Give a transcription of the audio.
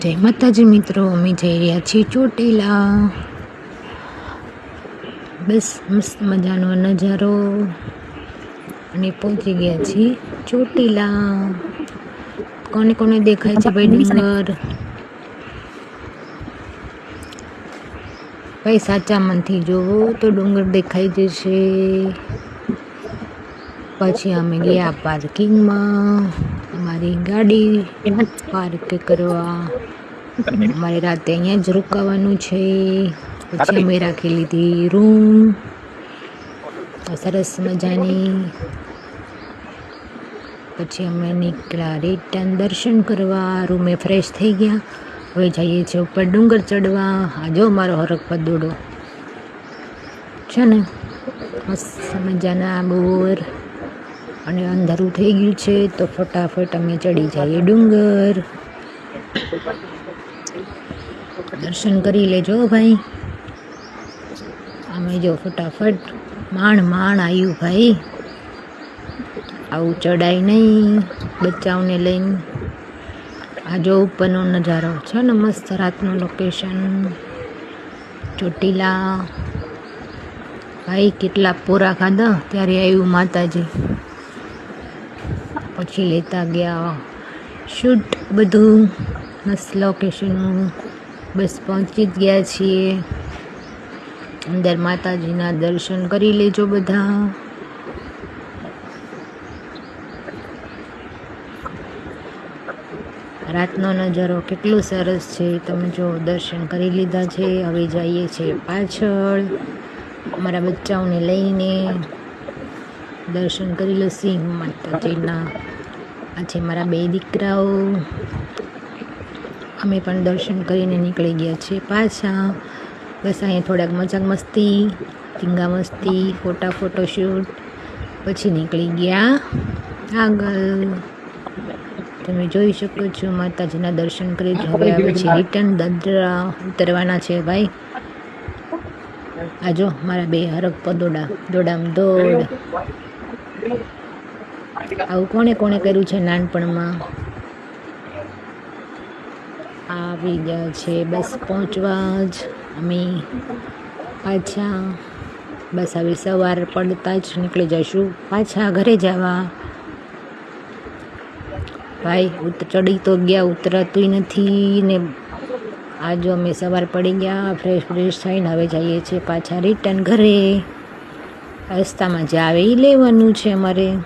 જય માતાજી મિત્રો, અમે જઈ રહ્યા છીએ ચોટીલા. બસ મસ્ત મજાનો નજારો. અને પહોંચી ગયા છીએ ચોટીલા. કોને કોને દેખાય છે ભાઈ ડુંગર? ભાઈ સાચા મનથી જોવો તો ડુંગર દેખાઈ જશે. પછી અમે ગયા પાર્કિંગમાં. અમારી ગાડી પાર્ક કરવા. અમારે રાતે અહીંયા જ રોકાવાનું છે. પછી અમે રાખી લીધી રૂમ. સરસ મજાની. પછી અમે નીકળ્યા રિટર્ન દર્શન કરવા. રૂમે ફ્રેશ થઈ ગયા. હવે જઈએ છીએ ઉપર ડુંગર ચડવા. આ જો મારો હરક પદોડો છે ને? મસ્ત મજાના બોર. અને અંધારું થઈ ગયું છે, તો ફટાફટ અમે ચડી જઈએ ડુંગર. દર્શન કરી લેજો ભાઈ. અમે જો ફટાફટ માણ માણ આવ્યું ભાઈ. આવું ચડાય નહીં, બચ્ચાઓને લઈને. આ જો ઉપરનો નજારો છે ને, મસ્ત રાતનું લોકેશન ચોટીલા. ભાઈ, કેટલા પોરા ખાધા, ત્યારે આવ્યું માતાજી. પછી લેતા ગયા. શૂટ બધું. મસ્ત લોકેશનનું બસ પહોંચી જ ગયા છીએ. અંદર માતાજીના દર્શન કરી લેજો બધા. રાતનો નજારો કેટલો સરસ છે. તમે જો દર્શન કરી લીધા છે. હવે જઈએ છીએ પાછળ. અમારા બચ્ચાઓને લઈને. દર્શન કરી લો સિંહ માતાજીના આ મારા બે દીકરાઓ. અમે પણ દર્શન કરીને નીકળી ગયા છીએ પાછા. બસ અહીંયા થોડાક મજાક મસ્તી ધીંગા મસ્તી, ફોટા, ફોટોશૂટ, પછી નીકળી ગયા આગળ. તમે જોઈ શકો છો માતાજીના દર્શન કરી હવે આવે રિટર્ન દાદરા ઉતરવાના છે ભાઈ. આ જો મારા બે હરક પદોડા, દોડામ દોડ. આવું કોણે કોણે કર્યું છે નાનપણમાં? આવી ગયા છે, બસ પહોંચવા જ. અમે પાછા, બસ હવે સવાર પડતા જ નીકળી જઈશું. પાછા ઘરે જવા. ભાઈ ચડી તો ગયા ઉતરાતું નથી ને આ અમે સવાર પડી ગયા, ફ્રેશ ફ્રેશ થઈને હવે જઈએ છીએ પાછા રિટર્ન ઘરે. રસ્તામાં જાવે એ લેવાનું છે અમારે.